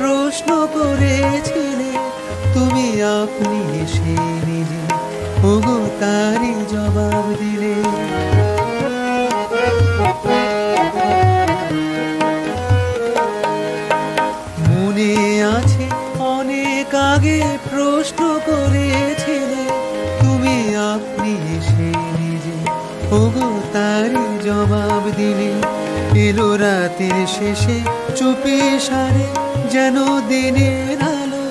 প্রশ্ন করেছিলে, তুমি আপনি এসে নিজে ওগো তারই জবাব দিলে। মনে আছে, অনেক আগে প্রশ্ন করেছিলে, তুমি আপনি এসে নিজে ওগো তারই জবাব দিলে। এলো রাতের শেষে, চুপি সারে যেন দিনের আলো।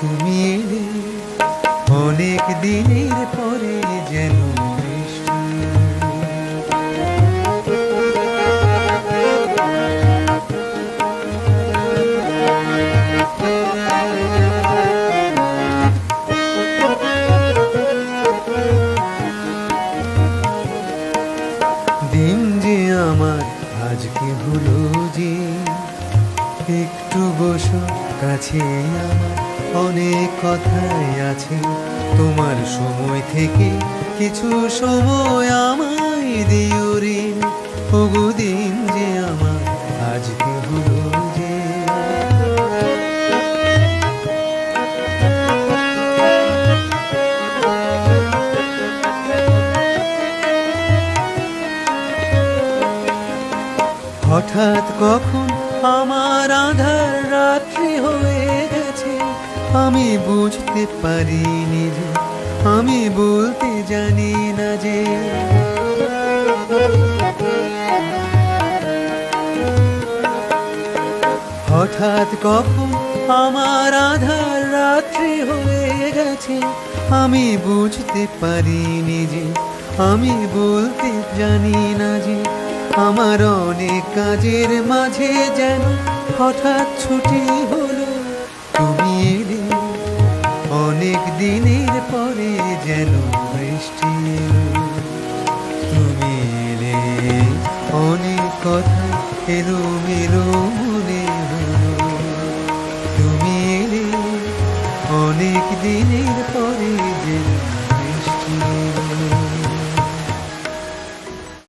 তুমি এলে, অনেক দিনের পরে যেন দিন যে আমার আজকে হলো যে একটু বসো, কাছে অনেক কথাই আছে। তোমার সময় থেকে কিছু সময় আমায় দিও রে। দিন যে আমার আজকে হঠাৎ কখন আমার আধার রাত্রি হয়ে গেছে, আমি বুঝতে পারিনি যে, আমি বলতে জানি না যে। হঠাৎ কখন আমার আধার রাত্রি হয়ে গেছে, আমি বুঝতে পারিনি যে, আমি বলতে জানি না যে। আমার অনেক কাজের মাঝে যেন হঠাৎ ছুটি হলো, তুমি এলে। অনেক দিনের পরে যেন বৃষ্টি তুমি এলে। অনেক কথা এলো মেলো মনে হলো, তুমি এলে। অনেক দিনের পরে যেন